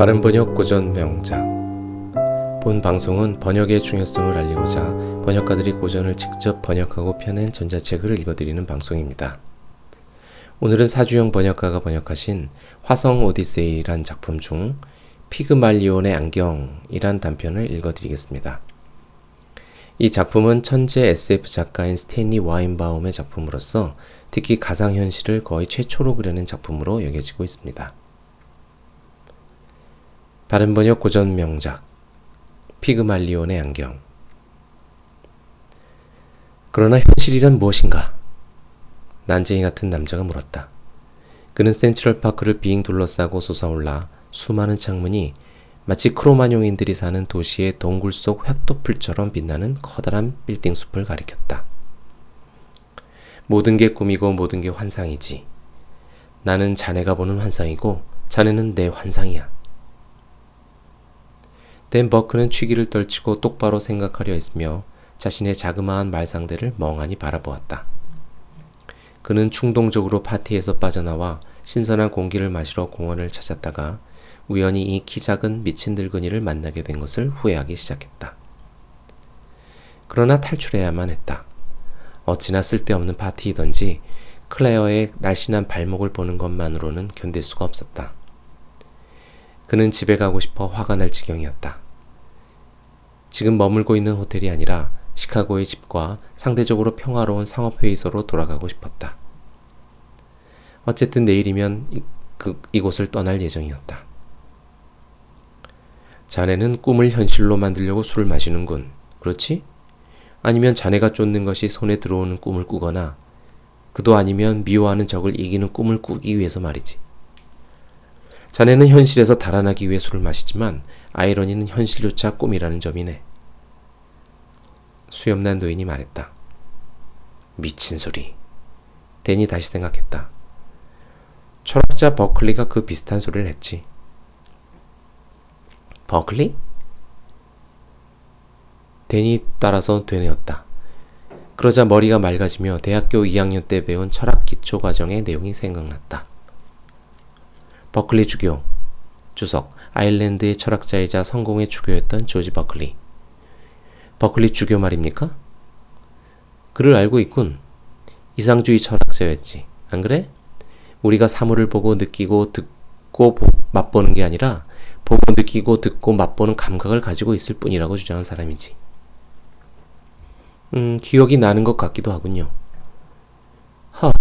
바른 번역 고전 명작 본 방송은 번역의 중요성을 알리고자 번역가들이 고전을 직접 번역하고 펴낸 전자책을 읽어드리는 방송입니다. 오늘은 사주영 번역가가 번역하신 화성 오디세이란 작품 중 피그말리온의 안경이란 단편을 읽어드리겠습니다. 이 작품은 천재 SF 작가인 스탠리 와인바움의 작품으로서 특히 가상현실을 거의 최초로 그려낸 작품으로 여겨지고 있습니다. 바른 번역 고전 명작 피그말리온의 안경 그러나 현실이란 무엇인가? 난쟁이 같은 남자가 물었다. 그는 센트럴 파크를 빙 둘러싸고 솟아올라 수많은 창문이 마치 크로마뇽인들이 사는 도시의 동굴 속 획도풀처럼 빛나는 커다란 빌딩 숲을 가리켰다. 모든 게 꿈이고 모든 게 환상이지. 나는 자네가 보는 환상이고 자네는 내 환상이야. 댄 버크는 취기를 떨치고 똑바로 생각하려 했으며 자신의 자그마한 말상대를 멍하니 바라보았다. 그는 충동적으로 파티에서 빠져나와 신선한 공기를 마시러 공원을 찾았다가 우연히 이 키 작은 미친 늙은이를 만나게 된 것을 후회하기 시작했다. 그러나 탈출해야만 했다. 어찌나 쓸데없는 파티이던지 클레어의 날씬한 발목을 보는 것만으로는 견딜 수가 없었다. 그는 집에 가고 싶어 화가 날 지경이었다. 지금 머물고 있는 호텔이 아니라 시카고의 집과 상대적으로 평화로운 상업회의소로 돌아가고 싶었다. 어쨌든 내일이면 이, 그, 이곳을 떠날 예정이었다. 자네는 꿈을 현실로 만들려고 술을 마시는군. 그렇지? 아니면 자네가 쫓는 것이 손에 들어오는 꿈을 꾸거나 그도 아니면 미워하는 적을 이기는 꿈을 꾸기 위해서 말이지. 자네는 현실에서 달아나기 위해 술을 마시지만 아이러니는 현실조차 꿈이라는 점이네. 수염난 노인이 말했다. 미친 소리. 댄이 다시 생각했다. 철학자 버클리가 그 비슷한 소리를 했지. 버클리? 댄이 따라서 되뇌었다. 그러자 머리가 맑아지며 대학교 2학년 때 배운 철학 기초 과정의 내용이 생각났다. 버클리 주교, 주석, 아일랜드의 철학자이자 성공의 주교였던 조지 버클리. 버클리 주교 말입니까? 그를 알고 있군. 이상주의 철학자였지. 안 그래? 우리가 사물을 보고 느끼고 듣고 보, 맛보는 게 아니라 보고 느끼고 듣고 맛보는 감각을 가지고 있을 뿐이라고 주장한 사람이지. 음, 기억이 나는 것 같기도 하군요. 허,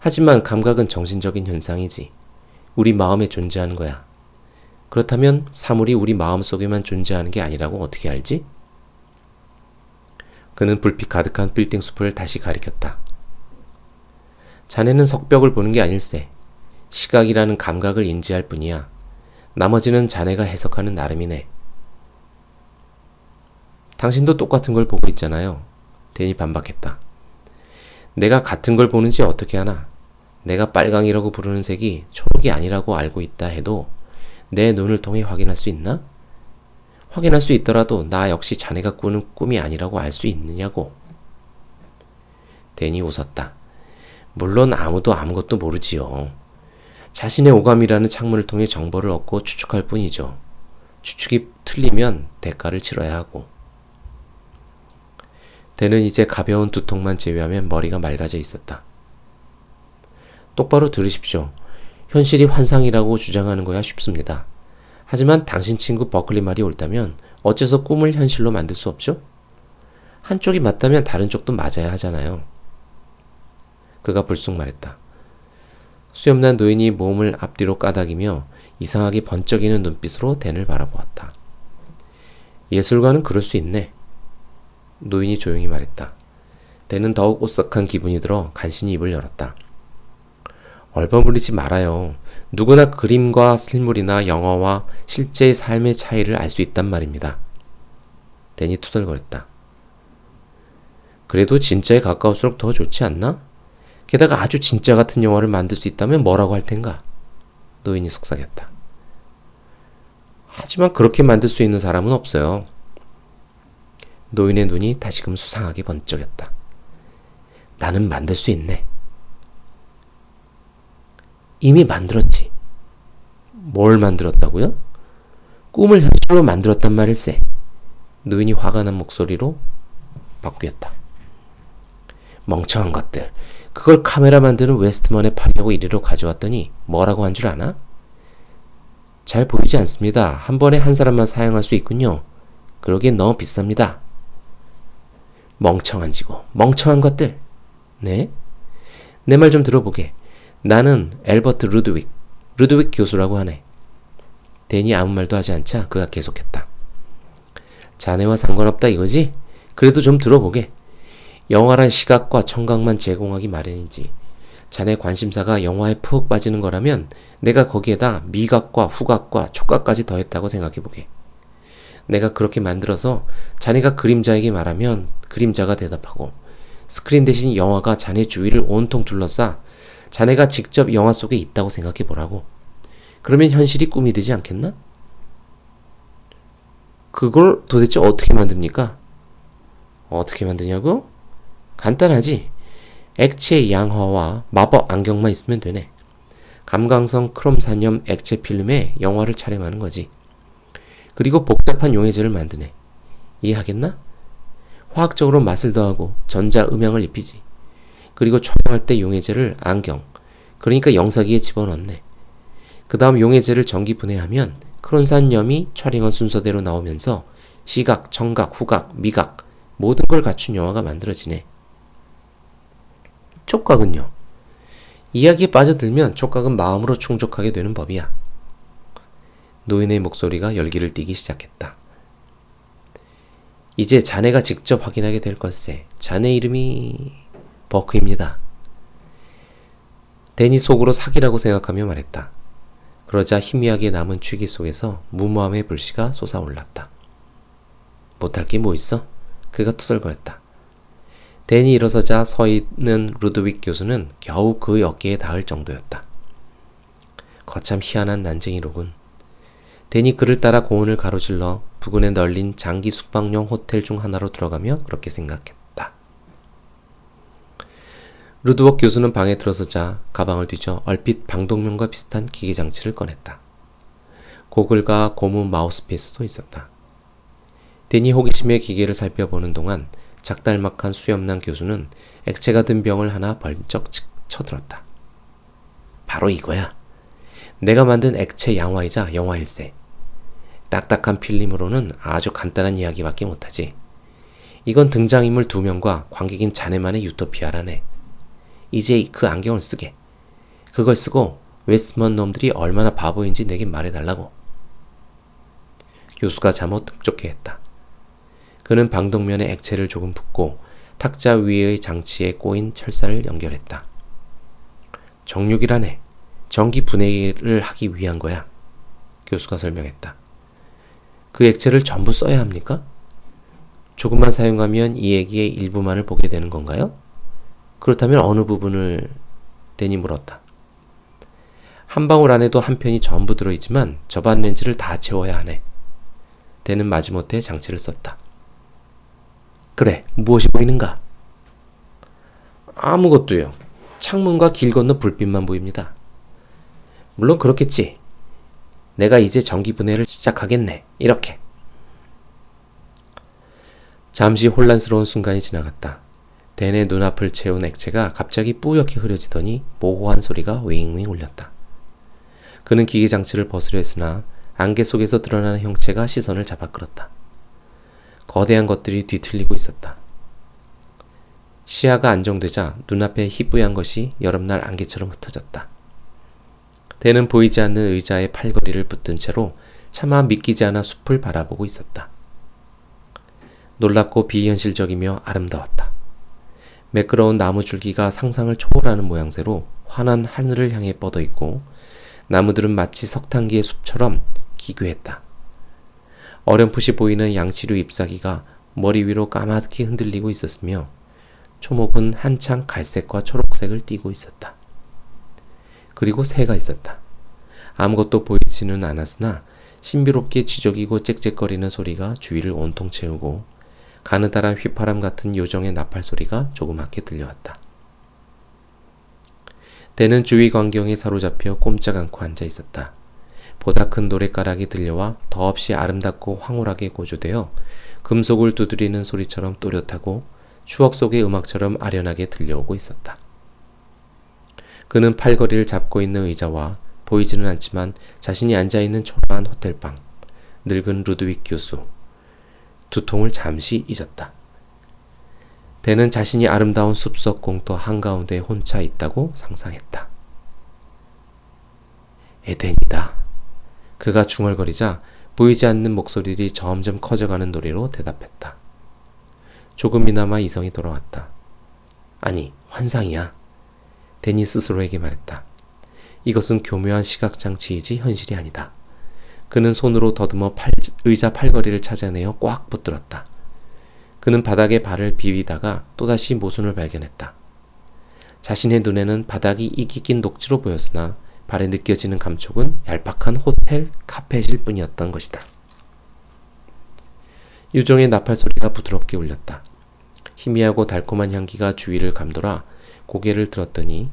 하지만 감각은 정신적인 현상이지. 우리 마음에 존재하는 거야. 그렇다면 사물이 우리 마음 속에만 존재하는 게 아니라고 어떻게 알지? 그는 불빛 가득한 빌딩 숲을 다시 가리켰다. 자네는 석벽을 보는 게 아닐세. 시각이라는 감각을 인지할 뿐이야. 나머지는 자네가 해석하는 나름이네. 당신도 똑같은 걸 보고 있잖아요. 댄이 반박했다. 내가 같은 걸 보는지 어떻게 하나? 내가 빨강이라고 부르는 색이 초록이 아니라고 알고 있다 해도 내 눈을 통해 확인할 수 있나? 확인할 수 있더라도 나 역시 자네가 꾸는 꿈이 아니라고 알 수 있느냐고. 댄이 웃었다. 물론 아무도 아무것도 모르지요. 자신의 오감이라는 창문을 통해 정보를 얻고 추측할 뿐이죠. 추측이 틀리면 대가를 치러야 하고. 댄은 이제 가벼운 두통만 제외하면 머리가 맑아져 있었다. 똑바로 들으십시오. 현실이 환상이라고 주장하는 거야 쉽습니다. 하지만 당신 친구 버클리 말이 옳다면 어째서 꿈을 현실로 만들 수 없죠? 한쪽이 맞다면 다른 쪽도 맞아야 하잖아요. 그가 불쑥 말했다. 수염난 노인이 몸을 앞뒤로 까닥이며 이상하게 번쩍이는 눈빛으로 댄을 바라보았다. 예술가는 그럴 수 있네. 노인이 조용히 말했다. 댄은 더욱 오싹한 기분이 들어 간신히 입을 열었다. 얼버무리지 말아요. 누구나 그림과 실물이나 영어와 실제의 삶의 차이를 알 수 있단 말입니다. 댄이 투덜거렸다. 그래도 진짜에 가까울수록 더 좋지 않나? 게다가 아주 진짜 같은 영화를 만들 수 있다면 뭐라고 할 텐가? 노인이 속삭였다. 하지만 그렇게 만들 수 있는 사람은 없어요. 노인의 눈이 다시금 수상하게 번쩍였다. 나는 만들 수 있네. 이미 만들었지. 뭘 만들었다고요? 꿈을 현실로 만들었단 말일세. 노인이 화가 난 목소리로 바뀌었다. 멍청한 것들. 그걸 카메라 만드는 웨스트먼에 팔려고 이리로 가져왔더니 뭐라고 한 줄 아나? 잘 보이지 않습니다. 한 번에 한 사람만 사용할 수 있군요. 그러기엔 너무 비쌉니다. 멍청한 지고, 멍청한 것들. 네? 내 말 좀 들어보게. 나는 엘버트 루드윅, 루드윅 교수라고 하네. 데니 아무 말도 하지 않자 그가 계속했다. 자네와 상관없다 이거지? 그래도 좀 들어보게. 영화란 시각과 청각만 제공하기 마련이지. 자네 관심사가 영화에 푹 빠지는 거라면 내가 거기에다 미각과 후각과 촉각까지 더했다고 생각해보게. 내가 그렇게 만들어서 자네가 그림자에게 말하면 그림자가 대답하고 스크린 대신 영화가 자네 주위를 온통 둘러싸 자네가 직접 영화 속에 있다고 생각해 보라고. 그러면 현실이 꿈이 되지 않겠나? 그걸 도대체 어떻게 만듭니까? 어떻게 만드냐고? 간단하지. 액체 양화와 마법 안경만 있으면 되네. 감광성 크롬 산염 액체 필름에 영화를 촬영하는 거지. 그리고 복잡한 용해제를 만드네. 이해하겠나? 화학적으로 맛을 더하고 전자 음향을 입히지. 그리고 촬영할 때 용해제를 안경, 그러니까 영사기에 집어넣네. 그 다음 용해제를 전기 분해하면 크론산염이 촬영한 순서대로 나오면서 시각, 청각, 후각, 미각 모든 걸 갖춘 영화가 만들어지네. 촉각은요? 이야기에 빠져들면 촉각은 마음으로 충족하게 되는 법이야. 노인의 목소리가 열기를 띠기 시작했다. 이제 자네가 직접 확인하게 될 것세. 자네 이름이 버크입니다. 데니 속으로 사기라고 생각하며 말했다. 그러자 희미하게 남은 취기 속에서 무모함의 불씨가 솟아올랐다. 못할 게 뭐 있어? 그가 투덜거렸다. 데니 일어서자 서 있는 루드윅 교수는 겨우 그 어깨에 닿을 정도였다. 거참 희한한 난쟁이로군. 데니 그를 따라 공원을 가로질러 부근에 널린 장기 숙박용 호텔 중 하나로 들어가며 그렇게 생각했다. 루드웍 교수는 방에 들어서자 가방을 뒤져 얼핏 방독면과 비슷한 기계 장치를 꺼냈다. 고글과 고무 마우스피스도 있었다. 데니 호기심에 기계를 살펴보는 동안 작달막한 수염난 교수는 액체가 든 병을 하나 벌쩍 쳐들었다. 바로 이거야. 내가 만든 액체 양화이자 영화일세. 딱딱한 필름으로는 아주 간단한 이야기밖에 못하지. 이건 등장인물 두 명과 관객인 자네만의 유토피아라네. 이제 그 안경을 쓰게. 그걸 쓰고 웨스트먼 놈들이 얼마나 바보인지 내게 말해달라고. 교수가 잠옷 흡족해 했다. 그는 방독면에 액체를 조금 붓고 탁자 위의 장치에 꼬인 철사를 연결했다. 정육이라네. 전기 분해를 하기 위한 거야. 교수가 설명했다. 그 액체를 전부 써야 합니까? 조금만 사용하면 이 얘기의 일부만을 보게 되는 건가요? 그렇다면 어느 부분을 데니 물었다. 한 방울 안에도 한 편이 전부 들어있지만 저반 렌즈를 다 채워야 하네. 데는 마지못해 장치를 썼다. 그래, 무엇이 보이는가? 아무것도요. 창문과 길 건너 불빛만 보입니다. 물론 그렇겠지. 내가 이제 전기 분해를 시작하겠네. 이렇게. 잠시 혼란스러운 순간이 지나갔다. 댄의 눈앞을 채운 액체가 갑자기 뿌옇게 흐려지더니 모호한 소리가 윙윙 울렸다. 그는 기계 장치를 벗으려 했으나 안개 속에서 드러나는 형체가 시선을 잡아 끌었다. 거대한 것들이 뒤틀리고 있었다. 시야가 안정되자 눈앞에 희뿌연 것이 여름날 안개처럼 흩어졌다. 대는 보이지 않는 의자에 팔걸이를 붙든 채로 차마 믿기지 않아 숲을 바라보고 있었다. 놀랍고 비현실적이며 아름다웠다. 매끄러운 나무 줄기가 상상을 초월하는 모양새로 환한 하늘을 향해 뻗어 있고 나무들은 마치 석탄기의 숲처럼 기괴했다. 어렴풋이 보이는 양치류 잎사귀가 머리 위로 까맣게 흔들리고 있었으며 초목은 한창 갈색과 초록색을 띠고 있었다. 그리고 새가 있었다. 아무것도 보이지는 않았으나 신비롭게 지저귀고 짹짹거리는 소리가 주위를 온통 채우고 가느다란 휘파람 같은 요정의 나팔 소리가 조그맣게 들려왔다. 대는 주위 광경에 사로잡혀 꼼짝 않고 앉아 있었다. 보다 큰 노랫가락이 들려와 더없이 아름답고 황홀하게 고조되어 금속을 두드리는 소리처럼 또렷하고 추억 속의 음악처럼 아련하게 들려오고 있었다. 그는 팔걸이를 잡고 있는 의자와 보이지는 않지만 자신이 앉아있는 초라한 호텔방, 늙은 루드윅 교수, 두통을 잠시 잊었다. 대는 자신이 아름다운 숲속 공터 한가운데 혼자 있다고 상상했다. 에덴이다. 그가 중얼거리자 보이지 않는 목소리들이 점점 커져가는 노래로 대답했다. 조금이나마 이성이 돌아왔다. 아니, 환상이야. 데니 스스로에게 말했다. 이것은 교묘한 시각장치이지 현실이 아니다. 그는 손으로 더듬어 팔, 의자 팔걸이를 찾아내어 꽉 붙들었다. 그는 바닥에 발을 비비다가 또다시 모순을 발견했다. 자신의 눈에는 바닥이 이기 낀 녹지로 보였으나 발에 느껴지는 감촉은 얄팍한 호텔 카펫일 뿐이었던 것이다. 유종의 나팔 소리가 부드럽게 울렸다. 희미하고 달콤한 향기가 주위를 감돌아 고개를 들었더니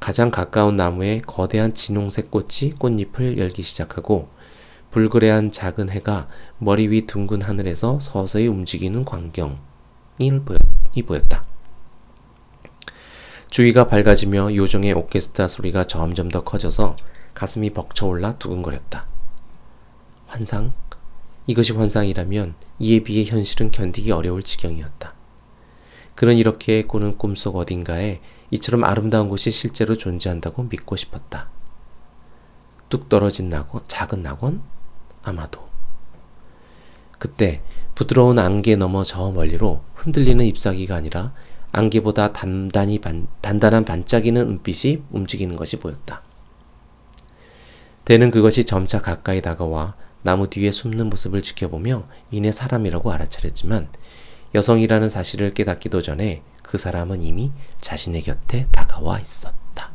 가장 가까운 나무에 거대한 진홍색 꽃이 꽃잎을 열기 시작하고 불그레한 작은 해가 머리 위 둥근 하늘에서 서서히 움직이는 광경이 보였다. 주위가 밝아지며 요정의 오케스트라 소리가 점점 더 커져서 가슴이 벅차올라 두근거렸다. 환상? 이것이 환상이라면 이에 비해 현실은 견디기 어려울 지경이었다. 그는 이렇게 꾸는 꿈속 어딘가에 이처럼 아름다운 곳이 실제로 존재한다고 믿고 싶었다. 뚝 떨어진 낙원, 작은 낙원? 아마도. 그때 부드러운 안개 너머 저 멀리로 흔들리는 잎사귀가 아니라 안개보다 단단히 반, 단단한 반짝이는 은빛이 움직이는 것이 보였다. 대는 그것이 점차 가까이 다가와 나무 뒤에 숨는 모습을 지켜보며 이내 사람이라고 알아차렸지만 여성이라는 사실을 깨닫기도 전에 그 사람은 이미 자신의 곁에 다가와 있었다.